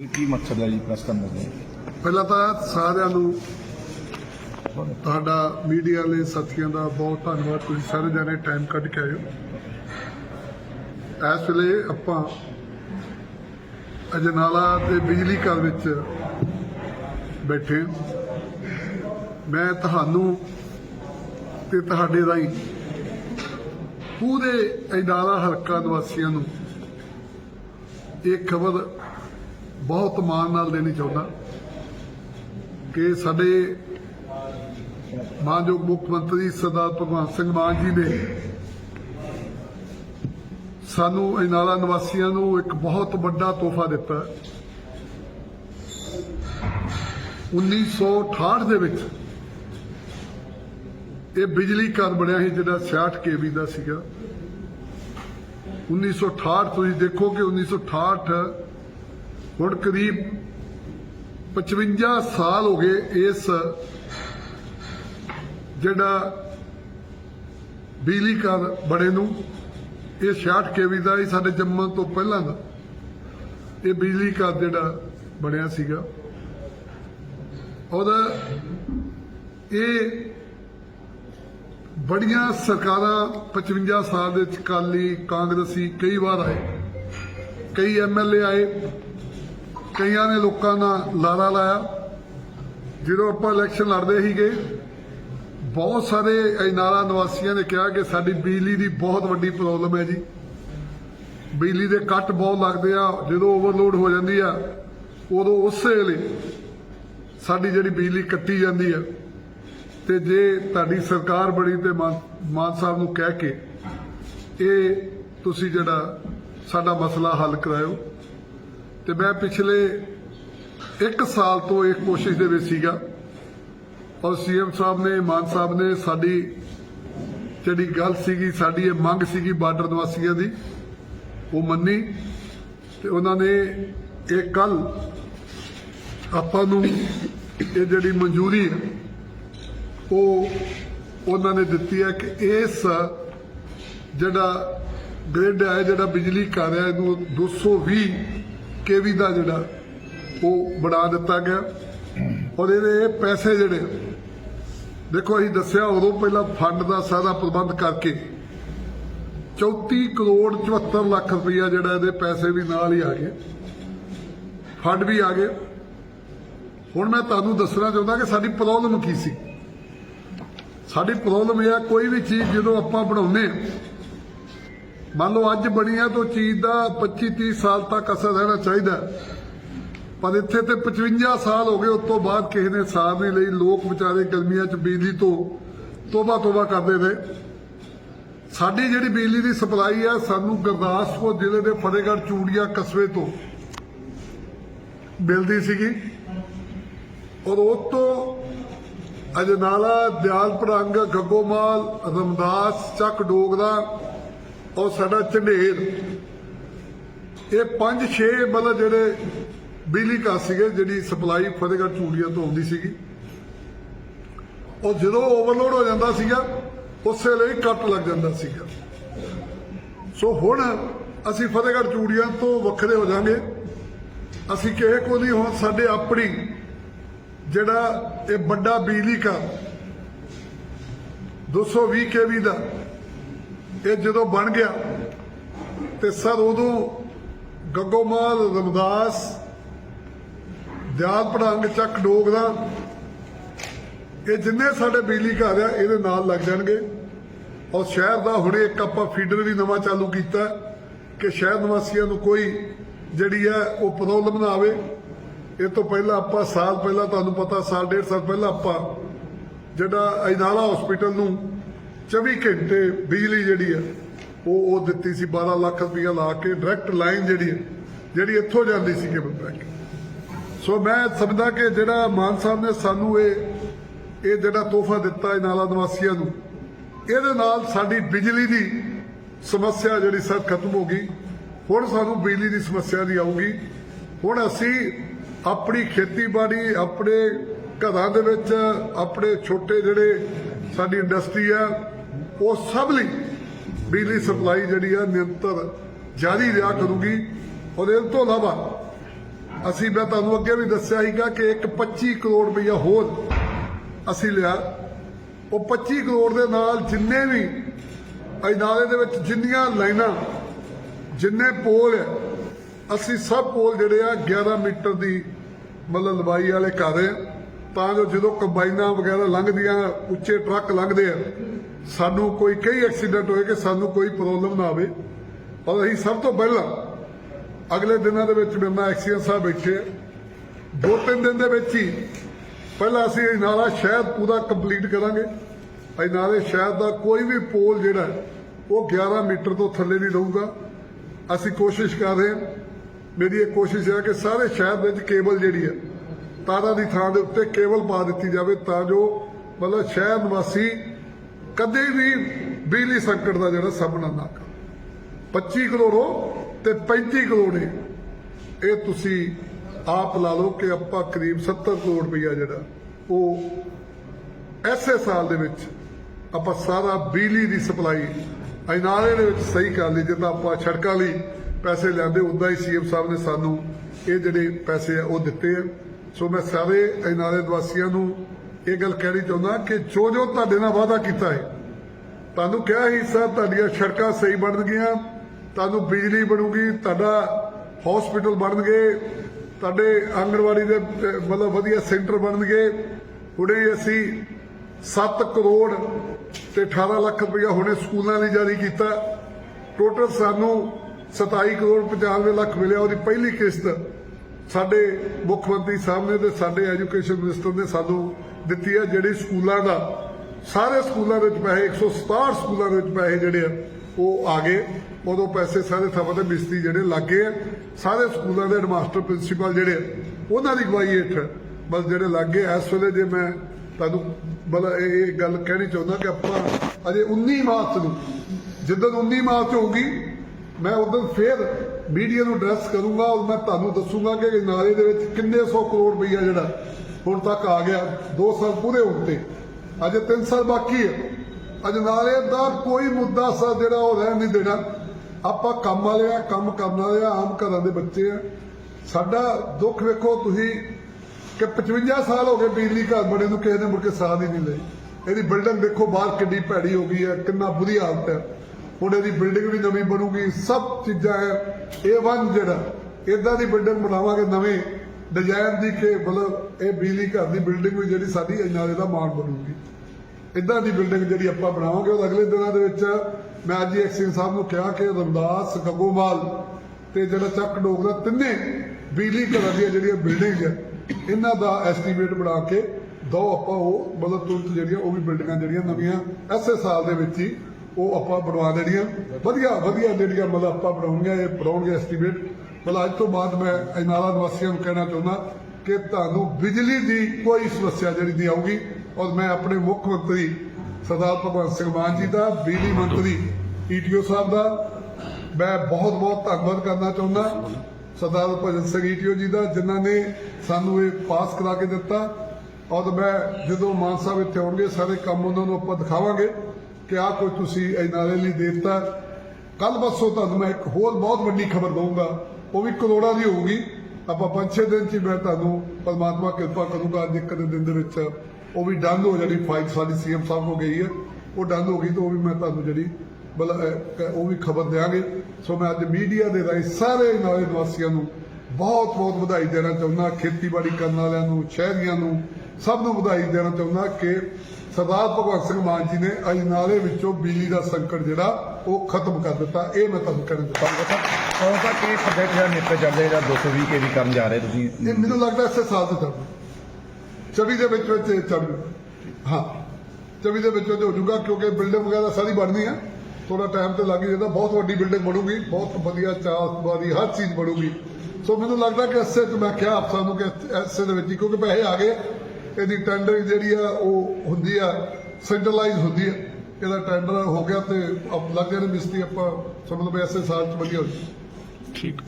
ਕੀ ਮਕਸਦ ਹੈ ਜੀ ਪ੍ਰੈਸ ਕਰਨ ਦਾ ਪਹਿਲਾਂ ਤਾਂ ਸਾਰਿਆਂ ਨੂੰ ਤੁਹਾਡਾ ਮੀਡੀਆ ਵਾਲੇ ਸਾਥੀਆਂ ਦਾ ਬਹੁਤ ਧੰਨਵਾਦ। ਤੁਸੀਂ ਸਾਰੇ ਜਣੇ ਟਾਈਮ ਕੱਢ ਕੇ ਹੋ ਇਸ ਵੇਲੇ ਆਪਾਂ ਅਜਨਾਲਾ ਤੇ ਬਿਜਲੀ ਘਰ ਵਿੱਚ ਬੈਠੇ। ਮੈਂ ਤੁਹਾਨੂੰ ਤੇ ਤੁਹਾਡੇ ਰਾਹੀਂ ਪੂਰੇ ਅਜਨਾਲਾ ਹਲਕਾ ਨਿਵਾਸੀਆਂ ਨੂੰ ਇਹ ਖਬਰ ਬਹੁਤ ਮਾਣ ਨਾਲ ਦੇਣੀ ਚਾਹੁੰਦਾ ਕਿ ਸਾਡੇ ਮਾਨਯੋਗ ਮੁੱਖ ਮੰਤਰੀ ਸਰਦਾਰ ਭਗਵੰਤ ਸਿੰਘ ਮਾਨ ਜੀ ਨੇ ਸਾਨੂੰ ਇਨਾਲਾ ਨਿਵਾਸੀਆਂ ਨੂੰ ਇੱਕ ਬਹੁਤ ਵੱਡਾ ਤੋਹਫਾ ਦਿੱਤਾ ਹੈ। 1968 ਦੇ ਵਿੱਚ ਇਹ ਬਿਜਲੀ ਘਰ ਬਣਿਆ ਸੀ, ਜਿਹੜਾ 66 ਕੇਵੀ ਦਾ ਸੀਗਾ 1968 ਤੁਸੀਂ ਦੇਖੋ ਕਿ 1968 ਹੁਣ ਕਰੀਬ 55 ਸਾਲ ਹੋ ਗਏ ਇਸ ਜਿਹੜਾ ਬਿਜਲੀ ਘਰ ਬਣੇ ਨੂੰ। ਇਹ 66 ਕੇਵੀ ਦਾ ਹੀ ਸਾਡੇ ਜੰਮਣ ਤੋਂ ਪਹਿਲਾਂ ਦਾ ਇਹ ਬਿਜਲੀ ਘਰ ਜਿਹੜਾ ਬਣਿਆ ਸੀਗਾ। ਔਰ ਇਹ ਬੜੀਆਂ ਸਰਕਾਰਾਂ 55 ਸਾਲ ਦੇ ਵਿੱਚ ਕਾਲੀ ਕਾਂਗਰਸੀ ਕਈ ਵਾਰ ਆਏ, ਕਈ ਐਮਐਲਏ ਆਏ ਕਈਆਂ ਨੇ ਲੋਕਾਂ ਨਾਲ ਲਾਰਾ ਲਾਇਆ। ਜਦੋਂ ਆਪਾਂ ਇਲੈਕਸ਼ਨ ਲੜਦੇ ਸੀਗੇ, ਬਹੁਤ ਸਾਰੇ ਇਨਾਰਾ ਨਿਵਾਸੀਆਂ ਨੇ ਕਿਹਾ ਕਿ ਸਾਡੀ ਬਿਜਲੀ ਦੀ ਬਹੁਤ ਵੱਡੀ ਪ੍ਰੋਬਲਮ ਹੈ ਜੀ। ਬਿਜਲੀ ਦੇ ਕੱਟ ਬਹੁਤ ਲੱਗਦੇ ਆ, ਜਦੋਂ ਓਵਰਲੋਡ ਹੋ ਜਾਂਦੀ ਆ, ਉਦੋਂ ਉਸੇ ਵੇਲੇ ਸਾਡੀ ਜਿਹੜੀ ਬਿਜਲੀ ਕੱਟੀ ਜਾਂਦੀ ਆ। ਤੇ ਜੇ ਤੁਹਾਡੀ ਸਰਕਾਰ ਬੜੀ ਤੇ ਮਾਨ ਮਾਨ ਸਾਹਿਬ ਨੂੰ ਕਹਿ ਕੇ ਇਹ ਤੁਸੀਂ ਜਿਹੜਾ ਸਾਡਾ ਮਸਲਾ ਹੱਲ ਕਰਾਇਓ। ਤੇ ਮੈਂ ਪਿਛਲੇ 1 ਸਾਲ ਤੋਂ ਇਹ ਕੋਸ਼ਿਸ਼ ਦੇ ਵਿੱਚ ਸੀਗਾ। ਔਰ ਸੀਐਮ ਸਾਹਿਬ ਨੇ, ਮਾਨ ਸਾਹਿਬ ਨੇ ਸਾਡੀ ਜਿਹੜੀ ਗੱਲ ਸੀਗੀ, ਸਾਡੀ ਇਹ ਮੰਗ ਸੀਗੀ ਬਾਰਡਰ ਨਿਵਾਸੀਆਂ ਦੀ, ਉਹ ਮੰਨੀ। ਤੇ ਉਹਨਾਂ ਨੇ ਇਹ ਕੱਲ ਆਪਾਂ ਨੂੰ ਇਹ ਜਿਹੜੀ ਮਨਜ਼ੂਰੀ ਉਹ ਉਹਨਾਂ ਨੇ ਦਿੱਤੀ ਹੈ ਕਿ ਇਸ ਜਿਹੜਾ ਗ੍ਰਿਡ ਹੈ, ਜਿਹੜਾ ਬਿਜਲੀ ਘਰ ਹੈ, ਇਹਨੂੰ 220 ਕੇਵੀ ਦਾ ਜਿਹੜਾ ਉਹ ਬਣਾ ਦਿੱਤਾ ਗਿਆ। ਔਰ ਇਹਦੇ ਪੈਸੇ ਜਿਹੜੇ, ਦੇਖੋ ਅਸੀਂ ਦੱਸਿਆ ਉਦੋਂ ਪਹਿਲਾਂ ਫੰਡ ਦਾ ਸਾਰਾ ਪ੍ਰਬੰਧ ਕਰਕੇ 34 ਕਰੋੜ 74 ਲੱਖ ਰੁਪਈਆ ਜਿਹੜਾ ਇਹਦੇ ਪੈਸੇ ਵੀ ਨਾਲ ਹੀ ਆ ਗਏ। ਫੰਡ ਵੀ ਆ ਗਏ। ਹੁਣ ਮੈਂ ਤੁਹਾਨੂੰ ਦੱਸਣਾ ਚਾਹੁੰਦਾ ਕਿ ਸਾਡੀ ਪ੍ਰੋਬਲਮ ਕੀ ਸੀ? ਸਾਡੀ ਪ੍ਰੋਬਲਮ ਇਹ ਆ, ਕੋਈ ਵੀ ਚੀਜ਼ ਜਦੋਂ ਆਪਾਂ ਬਣਾਉਂਦੇ ਮੰਨ ਲਓ ਅੱਜ ਬਣੀ ਆ ਤਾਂ ਚੀਜ਼ ਦਾ 25 30 ਸਾਲ ਤੱਕ ਅਸਰ ਰਹਿਣਾ ਚਾਹੀਦਾ ਪਰ ਇੱਥੇ ਤੇ 55 ਸਾਲ ਹੋ ਗਏ, ਉਸ ਤੋਂ ਬਾਅਦ ਕਿਸੇ ਨੇ ਸਾਰ ਨਹੀਂ ਲਈ। ਲੋਕ ਵਿਚਾਰੇ ਗਰਮੀਆਂ 'ਚ ਬਿਜਲੀ ਤੋਂ ਤੋਬਾ ਤੋਬਾ ਕਰਦੇ ਰਹੇ ਸਾਡੀ ਜਿਹੜੀ ਬਿਜਲੀ ਦੀ ਸਪਲਾਈ ਆ, ਸਾਨੂੰ ਗੁਰਦਾਸਪੁਰ ਜ਼ਿਲ੍ਹੇ ਦੇ ਫਤਿਹਗੜ੍ਹ ਚੂੜੀਆਂ ਕਸਬੇ ਤੋਂ ਮਿਲਦੀ ਸੀਗੀ। ਔਰ ਉਹ ਤੋਂ ਅਜਨਾਲਾ ਦਿਆਲਪੁਰੰਗ ਗੱਗੋਮਾਲ, ਰਮਦਾਸ, ਚੱਕ ਡੋਗਰਾ ਔਰ ਸਾਡਾ ਝੰਡੇਰ। ਇਹ ਪੰਜ ਛੇ ਮਤਲਬ ਜਿਹੜੇ ਬਿਜਲੀ ਘਰ ਸੀਗੇ, ਜਿਹੜੀ ਸਪਲਾਈ ਫਤਿਹਗੜ੍ਹ ਚੂੜੀਆਂ ਤੋਂ ਆਉਂਦੀ ਸੀਗੀ। ਔਰ ਜਦੋਂ ਓਵਰਲੋਡ ਹੋ ਜਾਂਦਾ ਸੀਗਾ, ਉਸੇ ਲਈ ਕੱਟ ਲੱਗ ਜਾਂਦਾ ਸੀਗਾ। ਸੋ ਹੁਣ ਅਸੀਂ ਫਤਿਹਗੜ੍ਹ ਚੂੜੀਆਂ ਤੋਂ ਵੱਖਰੇ ਹੋ ਜਾਾਂਗੇ ਅਸੀਂ ਕਿਸੇ ਕੋ ਨਹੀਂ, ਹੁਣ ਸਾਡੇ ਆਪਣੀ ਜਿਹੜਾ ਇਹ ਵੱਡਾ ਬਿਜਲੀ ਘਰ 220 ਕੇਵੀ ਦਾ ਇਹ ਜਦੋਂ ਬਣ ਗਿਆ ਤੇ ਸਰ ਉਦੋਂ ਗੱਗੋਮਾਲ ਰਮਦਾਸ, ਦਿਆਲ ਪੜਾਂਗ, ਚੱਕ ਡੋਗ ਦਾ, ਇਹ ਜਿੰਨੇ ਸਾਡੇ ਬਿਜਲੀ ਘਰ ਆ, ਇਹਦੇ ਨਾਲ ਲੱਗ ਜਾਣਗੇ। ਔਰ ਸ਼ਹਿਰ ਦਾ ਹੁਣੇ ਇੱਕ ਆਪਾਂ ਫੀਡਰ ਵੀ ਨਵਾਂ ਚਾਲੂ ਕੀਤਾ ਕਿ ਸ਼ਹਿਰ ਨਿਵਾਸੀਆਂ ਨੂੰ ਕੋਈ ਜਿਹੜੀ ਹੈ ਉਹ ਪ੍ਰੋਬਲਮ ਨਾ ਆਵੇ। ਇਹ ਤੋਂ ਪਹਿਲਾਂ ਆਪਾਂ ਸਾਲ ਪਹਿਲਾਂ, ਤੁਹਾਨੂੰ ਪਤਾ, ਸਾਲ, ਡੇਢ ਸਾਲ ਪਹਿਲਾਂ ਆਪਾਂ ਜਿਹੜਾ ਅਜਨਾਲਾ ਹਸਪੀਟਲ ਨੂੰ 24 ਘੰਟੇ ਬਿਜਲੀ ਜਿਹੜੀ ਹੈ ਉਹ ਉਹ ਦਿੱਤੀ ਸੀ 12 ਲੱਖ ਰੁਪਇਆ ਲਾ ਕੇ ਡਾਇਰੈਕਟ ਲਾਈਨ ਜਿਹੜੀ ਹੈ ਜਿਹੜੀ ਇੱਥੋਂ ਜਾਂਦੀ ਸੀ ਕੇਬਲ ਬੈਕ ਸੋ ਮੈਂ ਸਮਝਦਾ ਕਿ ਜਿਹੜਾ ਮਾਨ ਸਾਹਿਬ ਨੇ ਸਾਨੂੰ ਇਹ ਇਹ ਜਿਹੜਾ ਤੋਹਫਾ ਦਿੱਤਾ ਇਹ ਨਾਲਾ ਨਿਵਾਸੀਆਂ ਨੂੰ, ਇਹਦੇ ਨਾਲ ਸਾਡੀ ਬਿਜਲੀ ਦੀ ਸਮੱਸਿਆ ਜਿਹੜੀ ਸਰ ਖਤਮ ਹੋ ਗਈ। ਹੁਣ ਸਾਨੂੰ ਬਿਜਲੀ ਦੀ ਸਮੱਸਿਆ ਨਹੀਂ ਆਊਗੀ। ਹੁਣ ਅਸੀਂ ਆਪਣੀ ਖੇਤੀਬਾੜੀ, ਆਪਣੇ ਘਰਾਂ ਦੇ ਵਿੱਚ, ਆਪਣੇ ਛੋਟੇ ਜਿਹੜੇ ਸਾਡੀ ਇੰਡਸਟਰੀ ਆ ਉਹ ਸਭ ਲਈ ਬਿਜਲੀ ਸਪਲਾਈ ਜਿਹੜੀ ਆ ਨਿਰੰਤਰ ਜਾਰੀ ਰਿਹਾ ਕਰੂਗੀ। ਔਰ ਇਸ ਤੋਂ ਇਲਾਵਾ ਅਸੀਂ, ਮੈਂ ਤੁਹਾਨੂੰ ਅੱਗੇ ਵੀ ਦੱਸਿਆ ਸੀਗਾ ਕਿ ਇੱਕ 25 ਕਰੋੜ ਰੁਪਈਆ ਹੋਰ ਅਸੀਂ ਲਿਆ। ਉਹ 25 ਕਰੋੜ ਦੇ ਨਾਲ ਜਿੰਨੇ ਵੀ ਇਹ ਦੇ ਵਿੱਚ ਜਿੰਨੀਆਂ ਲਾਈਨਾਂ, ਜਿੰਨੇ ਪੋਲ ਆ, ਅਸੀਂ ਸਭ ਪੋਲ ਜਿਹੜੇ ਆ 11 ਮੀਟਰ ਦੀ ਮਤਲਬ ਲੰਬਾਈ ਵਾਲੇ ਕਰ ਰਹੇ ਤਾਂ ਜੋ ਜਦੋਂ ਕੰਬਾਈਨਾਂ ਵਗੈਰਾ ਲੰਘਦੀਆਂ, ਉੱਚੇ ਟਰੱਕ ਲੰਘਦੇ ਆ ਸਾਨੂੰ ਕੋਈ ਕਈ ਐਕਸੀਡੈਂਟ ਹੋਏ ਕਿ ਸਾਨੂੰ ਕੋਈ ਪ੍ਰੋਬਲਮ ਨਾ ਆਵੇ। ਔਰ ਅਸੀਂ ਸਭ ਤੋਂ ਪਹਿਲਾਂ ਅਗਲੇ ਦਿਨਾਂ ਦੇ ਵਿੱਚ ਮੇਰੇ ਨਾਲ ਐਕਸੀਡੈਂਟ ਸਾਹਿਬ ਬੈਠੇ ਆ। ਦੋ ਤਿੰਨ ਦਿਨ ਦੇ ਵਿੱਚ ਹੀ ਪਹਿਲਾਂ ਅਸੀਂ ਇਹ ਨਾਲਾ ਸ਼ਹਿਰ ਪੂਰਾ ਕੰਪਲੀਟ ਕਰਾਂਗੇ। ਇਹ ਨਾਲੇ ਸ਼ਹਿਰ ਦਾ ਕੋਈ ਵੀ ਪੋਲ ਜਿਹੜਾ ਉਹ 11 ਮੀਟਰ ਤੋਂ ਥੱਲੇ ਨਹੀਂ ਰਹੂਗਾ। ਅਸੀਂ ਕੋਸ਼ਿਸ਼ ਕਰ ਰਹੇ ਹਾਂ। ਮੇਰੀ ਇਹ ਕੋਸ਼ਿਸ਼ ਹੈ ਕਿ ਸਾਰੇ ਸ਼ਹਿਰ ਵਿੱਚ ਕੇਬਲ ਜਿਹੜੀ ਹੈ, ਤਾਰਾਂ ਦੀ ਥਾਂ ਦੇ ਉੱਤੇ ਕੇਬਲ ਪਾ ਦਿੱਤੀ ਜਾਵੇ ਤਾਂ ਜੋ ਮਤਲਬ ਸ਼ਹਿਰ ਨਿਵਾਸੀ ਕਦੇ ਵੀ ਬਿਜਲੀ ਸੰਕਟ ਦਾ ਜਿਹੜਾ ਸਾਹਮਣਾ ਨਾ ਕਰਨ 25 ਕਰੋੜੋਂ ਤੇ 35 ਕਰੋੜ, ਇਹ ਇਹ ਤੁਸੀਂ ਆਪ ਲਾ ਲਓ ਕਿ ਆਪਾਂ ਕਰੀਬ 70 ਕਰੋੜ ਰੁਪਇਆ ਜਿਹੜਾ, ਉਹ ਐਸੇ ਸਾਲ ਦੇ ਵਿੱਚ ਆਪਾਂ ਸਾਰਾ ਬਿਜਲੀ ਦੀ ਸਪਲਾਈ ਅਜਨਾਲੇ ਦੇ ਵਿੱਚ ਸਹੀ ਕਰ ਲਈ ਜਿੱਦਾਂ ਆਪਾਂ ਸੜਕਾਂ ਲਈ ਪੈਸੇ ਲੈਂਦੇ ਉਦਾਂ ਹੀ ਸੀਐਮ ਸਾਹਿਬ ਨੇ ਸਾਨੂੰ ਇਹ ਜਿਹੜੇ ਪੈਸੇ ਆ ਉਹ ਦਿੱਤੇ ਆ। ਸੋ ਮੈਂ ਸਾਰੇ ਅਜਨਾਲੇ ਵਾਸੀਆਂ ਨੂੰ ਇਹ ਗੱਲ ਕਹਿਣੀ ਚਾਹੁੰਦਾ ਕਿ ਜੋ ਜੋ ਤੁਹਾਡੇ ਨਾਲ ਵਾਅਦਾ ਕੀਤਾ ਹੈ, ਤੁਹਾਨੂੰ ਕਿਹਾ ਹੀ ਸਰ, ਤੁਹਾਡੀਆਂ ਸੜਕਾਂ ਸਹੀ ਬਣਨਗੀਆਂ ਤੁਹਾਨੂੰ ਬਿਜਲੀ ਬਣੂਗੀ, ਤੁਹਾਡਾ ਹਸਪੀਟਲ ਬਣਨਗੇ, ਤੁਹਾਡੇ ਆਂਗਣਵਾੜੀ ਦੇ ਮਤਲਬ ਵਧੀਆ ਸੈਂਟਰ ਬਣਨਗੇ। ਹੁਣੇ ਅਸੀਂ 7 ਕਰੋੜ ਤੇ 18 ਲੱਖ ਰੁਪਇਆ ਹੁਣੇ ਸਕੂਲਾਂ ਲਈ ਜਾਰੀ ਕੀਤਾ। ਟੋਟਲ ਸਾਨੂੰ 27 ਕਰੋੜ 95 ਲੱਖ ਮਿਲਿਆ। ਉਹਦੀ ਪਹਿਲੀ ਕਿਸ਼ਤ ਸਾਡੇ ਮੁੱਖ ਮੰਤਰੀ ਸਾਹਿਬ ਨੇ ਤੇ ਸਾਡੇ ਐਜੂਕੇਸ਼ਨ ਮਿਨਿਸਟਰ ਨੇ ਸਾਨੂੰ ਦਿੱਤੀ ਹੈ, ਜਿਹੜੀ ਸਕੂਲਾਂ ਦਾ, ਸਾਰੇ ਸਕੂਲਾਂ ਵਿੱਚ ਪੈਸੇ 167 ਸਕੂਲਾਂ ਵਿੱਚ ਪੈਸੇ ਜਿਹੜੇ ਆ, ਉਹ ਆ ਗਏ। ਉਦੋਂ ਪੈਸੇ ਸਾਰੇ ਥਾਵਾਂ ਤੇ ਮਿਸਤਰੀ ਜਿਹੜੇ ਲੱਗੇ ਆ। ਸਾਰੇ ਸਕੂਲਾਂ ਦੇ ਮਾਸਟਰ ਪ੍ਰਿੰਸੀਪਲ ਜਿਹੜੇ ਆ, ਉਹਨਾਂ ਦੀ ਗਵਾਹੀ ਹੇਠ, ਬਸ ਜਿਹੜੇ ਲੱਗੇ ਇਸ ਵੇਲੇ ਜੇ ਮੈਂ ਤੁਹਾਨੂੰ ਬਲ ਇਹ ਗੱਲ ਕਹਿਣੀ ਚਾਹੁੰਦਾ ਕਿ ਆਪਾਂ ਅਜੇ 19 ਮਾਰਚ ਨੂੰ, ਜਿੱਦਣ 19 ਮਾਰਚ ਹੋਊਗੀ, ਮੈਂ ਉਦੋਂ ਫੇਰ ਮੀਡੀਆ ਨੂੰ ਐਡਰੈਸ ਕਰੂੰਗਾ ਔਰ ਮੈਂ ਤੁਹਾਨੂੰ ਦੱਸੂਗਾ ਕਿ ਨਾਲੇ ਦੇ ਵਿੱਚ ਕਿੰਨੇ ਸੌ ਕਰੋੜ ਰੁਪਈਆ ਜਿਹੜਾ ਹੁਣ ਤੱਕ ਆ ਗਿਆ 2 ਸਾਲ ਪੂਰੇ ਹੋਣ ਤੇ। ਅਜੇ 3 ਸਾਲ ਬਾਕੀ ਹੈ। ਅਜੇ ਨਾਲੇ ਦਾ ਕੋਈ ਮੁੱਦਾ ਸਾ ਜਿਹੜਾ ਉਹ ਰਹਿਣ ਨਹੀਂ ਦੇਣਾ। ਆਪਾਂ ਕੰਮ ਵਾਲੇ ਆ, ਕੰਮ ਕਰਨ ਵਾਲੇ ਆ, ਆਮ ਘਰਾਂ ਦੇ ਬੱਚੇ ਆ। ਸਾਡਾ ਦੁੱਖ ਵੇਖੋ ਤੁਸੀਂ ਕਿ 55 ਸਾਲ ਹੋ ਗਏ ਬਿਜਲੀ ਘਰ ਬਣੇ ਨੂੰ ਕਿਸੇ ਨੇ ਮੁੜ ਕੇ ਸਾਥ ਨਹੀਂ ਲਈ ਇਹਦੀ ਬਿਲਡਿੰਗ ਦੇਖੋ ਬਾਹਰ ਕਿੰਨੀ ਭੈੜੀ ਹੋ ਗਈ ਹੈ, ਕਿੰਨਾ ਬੁਰੀ ਹਾਲਤ ਹੈ। ਹੁਣ ਇਹਦੀ ਬਿਲਡਿੰਗ ਵੀ ਨਵੀਂ ਬਣੂਗੀ, ਸਭ ਚੀਜ਼ਾਂ ਹੈ A1 ਜਿਹੜਾ। ਇਦਾਂ ਦੀ ਬਿਲਡਿੰਗ ਬਣਾਵਾਂਗੇ ਨਵੇਂ। ਡਿਜ਼ਾਈਨ ਦੀ ਕਿ ਮਤਲਬ ਇਹ ਬਿਜਲੀ ਘਰ ਦੀ ਬਿਲਡਿੰਗ ਵੀ ਜਿਹੜੀ ਸਾਡੀ ਨਾਲੇ ਦਾ ਮਾਣ ਬਣੂਗੀ। ਇਦਾਂ ਦੀ ਬਿਲਡਿੰਗ ਜਿਹੜੀ ਆਪਾਂ ਬਣਾਵਾਂਗੇ ਉਹ ਅਗਲੇ ਦਿਨਾਂ ਦੇ ਵਿੱਚ ਮੈਂ ਅੱਜ ਹੀ ਐਕਸੀਅਨ ਸਾਹਿਬ ਨੂੰ ਕਿਹਾ ਕਿ ਰਮਦਾਸ ਗੱਗੋਮਾਲ ਤੇ ਜਿਹੜਾ ਚੱਕ ਡੋਗਰਾ ਤਿੰਨੇ ਬਿਜਲੀ ਘਰਾਂ ਦੀਆਂ ਜਿਹੜੀਆਂ ਬਿਲਡਿੰਗ ਹੈ ਇਹਨਾਂ ਦਾ ਐਸਟੀਮੇਟ ਬਣਾ ਕੇ ਦੋ ਆਪਾਂ ਉਹ ਮਤਲਬ ਤੁਰੰਤ ਜਿਹੜੀਆਂ ਉਹ ਵੀ ਬਿਲਡਿੰਗਾਂ ਜਿਹੜੀਆਂ ਨਵੀਆਂ ਐਸੇ ਸਾਲ ਦੇ ਵਿੱਚ ਹੀ ਉਹ ਆਪਾਂ ਬਣਵਾ ਦੇਣੀਆਂ। ਵਧੀਆ ਵਧੀਆ ਜਿਹੜੀਆਂ ਮਤਲਬ ਆਪਾਂ ਬਣਾਉਣੀਆਂ, ਇਹ ਬਣਾਉਣਗੇ ਐਸਟੀਮੇਟ ਮਤਲਬ ਅੱਜ ਤੋਂ ਬਾਅਦ ਮੈਂ ਅਜਨਾਲਾ ਨਿਵਾਸੀਆਂ ਨੂੰ ਕਹਿਣਾ ਚਾਹੁੰਦਾ ਕਿ ਤੁਹਾਨੂੰ ਬਿਜਲੀ ਦੀ ਕੋਈ ਸਮੱਸਿਆ ਜਿਹੜੀ ਨਹੀਂ ਆਊਗੀ। ਔਰ ਮੈਂ ਆਪਣੇ ਮੁੱਖ ਮੰਤਰੀ ਸਰਦਾਰ ਭਗਵੰਤ ਸਿੰਘ ਮਾਨ ਜੀ ਦਾ, ਬਿਜਲੀ ਮੰਤਰੀ ਈਟੀਓ ਸਾਹਿਬ ਦਾ, ਮੈਂ ਬਹੁਤ ਬਹੁਤ ਧੰਨਵਾਦ ਕਰਨਾ ਚਾਹੁੰਦਾ। ਸਰਦਾਰ ਭਜਨ ਸਿੰਘ ਈਟੀਓ ਜੀ ਦਾ, ਜਿਨ੍ਹਾਂ ਨੇ ਸਾਨੂੰ ਇਹ ਪਾਸ ਕਰਾ ਕੇ ਦਿੱਤਾ। ਔਰ ਮੈਂ ਜਦੋਂ ਮਾਨ ਸਾਹਿਬ ਇੱਥੇ ਆਉਣਗੇ, ਸਾਰੇ ਕੰਮ ਉਹਨਾਂ ਨੂੰ ਆਪਾਂ ਦਿਖਾਵਾਂਗੇ ਕਿ ਆਹ ਕੋਈ ਤੁਸੀਂ ਇਹ ਲਈ ਦੇ ਦਿੱਤਾ ਕੱਲ ਬਸੋ ਤੁਹਾਨੂੰ ਮੈਂ ਇੱਕ ਹੋਰ ਬਹੁਤ ਵੱਡੀ ਖਬਰ ਦਊਂਗਾ। ਉਹ ਵੀ ਕਰੋੜਾਂ ਦੀ ਹੋਊਗੀ। ਆਪਾਂ ਪੰਜ ਛੇ ਦਿਨ ਚ ਮੈਂ ਤੁਹਾਨੂੰ ਪਰਮਾਤਮਾ ਕਿਰਪਾ ਕਰੂਗਾ ਅੱਜ ਇੱਕ ਦਿਨ ਦੇ ਵਿੱਚ। ਉਹ ਵੀ ਡਨ ਹੋ ਜਾਣੀ ਫਾਈਲ ਸਾਡੀ ਸੀਐਮ ਸਾਹਿਬ ਹੋ ਗਈ ਹੈ। ਉਹ ਡਨ ਹੋ ਗਈ ਤਾਂ ਉਹ ਵੀ ਮੈਂ ਤੁਹਾਨੂੰ ਜਿਹੜੀ ਉਹ ਵੀ ਖਬਰ ਦਿਆਂਗੇ। ਸੋ ਮੈਂ ਅੱਜ ਮੀਡੀਆ ਦੇ ਰਾਹੀਂ ਸਾਰੇ ਨਾਲੇ ਨਿਵਾਸੀਆਂ ਨੂੰ ਬਹੁਤ ਬਹੁਤ ਵਧਾਈ ਦੇਣਾ ਚਾਹੁੰਦਾ। ਖੇਤੀਬਾੜੀ ਕਰਨ ਵਾਲਿਆਂ ਨੂੰ, ਸ਼ਹਿਰੀਆਂ ਨੂੰ ਸਭ ਨੂੰ ਵਧਾਈ ਦੇਣਾ ਚਾਹੁੰਦਾ ਕਿ ਸਰਦਾਰ ਭਗਵੰਤ ਸਿੰਘ ਮਾਨ ਜੀ ਨੇ ਅੱਜ ਨਾਲੇ ਵਿੱਚੋਂ ਬਿਜਲੀ ਦਾ ਸੰਕਟ ਜਿਹੜਾ ਉਹ ਖਤਮ ਕਰ ਦਿੱਤਾ। ਇਹ ਮੈਂ ਤੁਹਾਨੂੰ ਕਹਿਣਾ ਚਾਹੁੰਦਾ ਕੌਣ ਸਾ ਕੀ ਪ੍ਰੋਜੈਕਟ ਜਿਹੜਾ ਨਿਕਲ ਚੱਲ ਰਿਹਾ ਜਿਹੜਾ 220 ਕੇ ਵੀ ਕਰਨ ਜਾ ਰਹੇ ਤੁਸੀਂ। ਇਹ ਮੈਨੂੰ ਲੱਗਦਾ ਇਸੇ ਸਾਲ ਤੇ ਚੱਲੂ 24 ਦੇ ਵਿੱਚ ਵਿੱਚ ਹਾਂ। 24 ਦੇ ਵਿੱਚ ਵਿੱਚ ਹੋ ਜਾਊਗਾ ਕਿਉਂਕਿ ਬਿਲਡਿੰਗ ਵਗੈਰਾ ਸਾਰੀ ਬਣਨੀ ਆ। ਥੋੜਾ ਟਾਈਮ ਤੇ ਲੱਗ ਜਾਂਦਾ। ਬਹੁਤ ਵੱਡੀ ਬਿਲਡਿੰਗ ਬਣੂਗੀ। ਬਹੁਤ ਵਧੀਆ ਵਾਰੀ ਹਰ ਚੀਜ਼ ਬਣੂਗੀ। ਸੋ ਮੈਨੂੰ ਲੱਗਦਾ ਕਿ ਇਸੇ ਚ ਮੈਂ ਕਿਹਾ ਅਫਸਰ ਨੂੰ ਕਿ ਇਸੇ ਦੇ ਵਿੱਚ ਕਿਉਂਕਿ ਪੈਸੇ ਆ ਗਏ। ਇਹਦੀ ਟੈਂਡਰਿੰਗ ਜਿਹੜੀ ਆ, ਉਹ ਹੁੰਦੀ ਆ ਸੈਂਟਰਲਾਈਜ਼ ਹੁੰਦੀ ਆ। ਇਹਦਾ ਟੈਂਡਰ ਹੋ ਗਿਆ ਤੇ ਅਬ ਲੱਗ ਗਏ ਮਿਸਤਰੀ, ਆਪਾਂ ਸਮਝ ਲਓ ਵੀ ਇਸੇ ਸਾਲ ਚ ਵਧੀਆ ਹੋ ਠੀਕ।